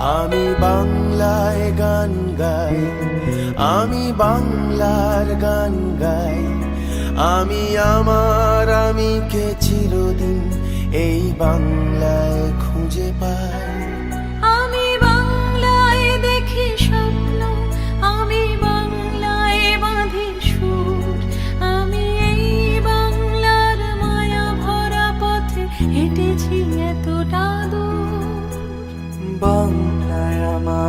আমি বাংলায় গান গাই, আমি বাংলার গান গাই। আমি আমার, আমি কে চিরদিন এই বাংলায় খুঁজে পাই? আমি দেখি আমি বাংলার পথে এতটা দূর।